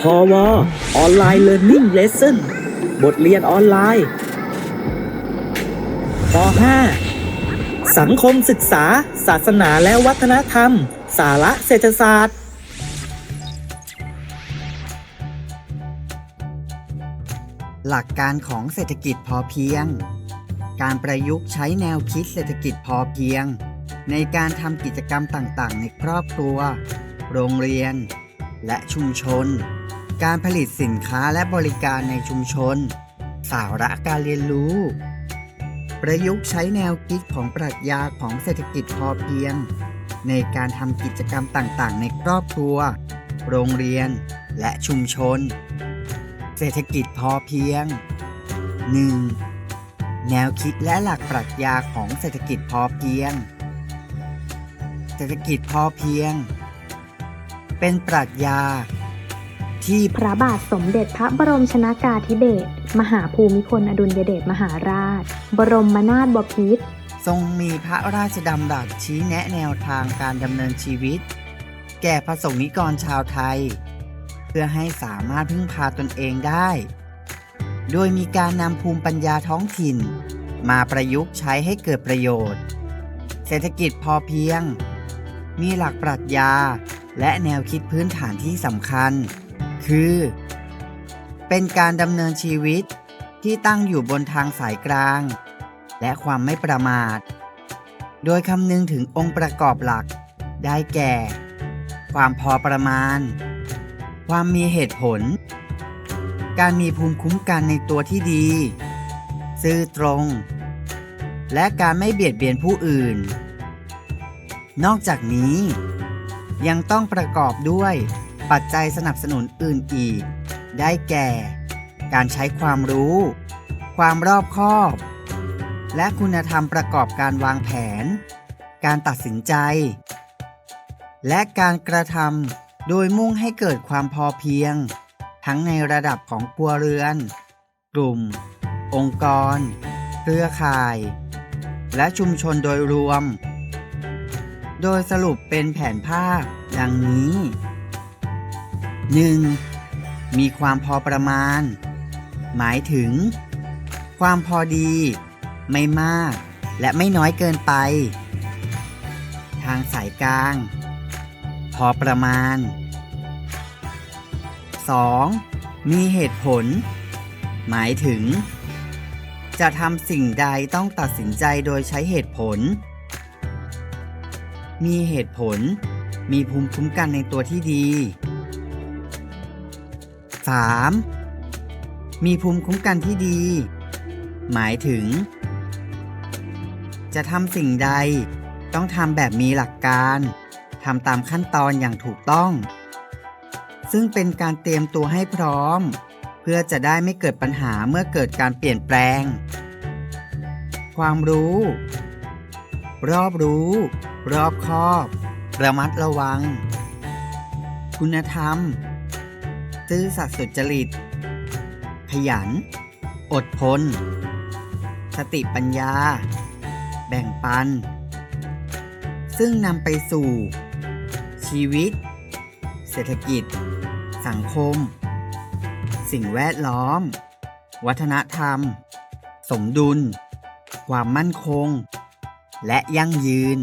พอวออนไลน์ Learning Lesson บทเรียนออนไลน์ป .5 สังคมศึกษา ศาสนาและวัฒนธรรม สาระเศรษฐศาสตร์ หลักการของเศรษฐกิจพอเพียง การประยุกต์ใช้แนวคิดเศรษฐกิจพอเพียง ในการทำกิจกรรมต่างๆ ในครอบครัว โรงเรียน และชุมชน การผลิตสินค้าและบริการในชุมชน สาระการเรียนรู้ ประยุกต์ใช้แนวคิดของปรัชญาของเศรษฐกิจพอเพียง ในการทำกิจกรรมต่างๆ ในครอบครัว โรงเรียน และชุมชน เศรษฐกิจพอเพียง 1. แนวคิดและหลักปรัชญาของเศรษฐกิจพอเพียง เศรษฐกิจพอเพียง เป็นปรัชญา ที่พระบาทสมเด็จพระบรมชนากาธิเบศรมหาภูมิพลอดุลยเดชมหาราช บรมนาถบพิตรทรงมีพระราชดำรัสชี้แนะแนวทางการดำเนินชีวิต แก่พระสงฆ์นิกรชาวไทย เพื่อให้สามารถพึ่งพาตนเองได้ โดยมีการนำภูมิปัญญาท้องถิ่น มาประยุกต์ใช้ให้เกิดประโยชน์ เศรษฐกิจพอเพียง มีหลักปรัชญา และแนวคิดพื้นฐานที่สำคัญ คือ เป็นการดำเนินชีวิตที่ตั้งอยู่บนทางสายกลาง และความไม่ประมาท โดยคำนึงถึงองค์ประกอบหลัก ได้แก่ ความพอประมาณ ความมีเหตุผล การมีภูมิคุ้มกันในตัวที่ดี ซื่อตรง และการไม่เบียดเบียนผู้อื่น นอกจากนี้ ยังต้องประกอบด้วยปัจจัยสนับสนุนอื่นอีก ได้แก่ การใช้ความรู้ ความรอบคอบ และคุณธรรมประกอบการวางแผน การตัดสินใจ และการกระทำโดยมุ่งให้เกิดความพอเพียง ทั้งในระดับของครัวเรือน กลุ่ม องค์กร เครือข่าย และชุมชนโดยรวม โดยสรุปเป็นแผนภาพ ดังนี้ 1. มีความพอประมาณ หมายถึง ความพอดี ไม่มาก และไม่น้อยเกินไป ทางสายกลาง พอประมาณ 2. มีเหตุผล หมายถึง จะทำสิ่งใดต้องตัดสินใจโดยใช้เหตุผล มีเหตุผล มีภูมิคุ้มกันในตัวที่ดี 3. มีภูมิคุ้มกันที่ดี หมายถึง จะทำสิ่งใด ต้องทำแบบมีหลักการทำตามขั้นตอนอย่างถูกต้อง ซึ่งเป็นการเตรียมตัวให้พร้อม เพื่อจะได้ไม่เกิดปัญหาเมื่อเกิดการเปลี่ยนแปลง ความรู้ รอบรู้ รอบคอบ ระมัดระวัง คุณธรรม ซื่อสัตย์สุจริต ขยัน อดทน สติปัญญา แบ่งปัน ซึ่งนำไปสู่ ชีวิต เศรษฐกิจ สังคม สิ่งแวดล้อม วัฒนธรรม สมดุล ความมั่นคง และยั่งยืน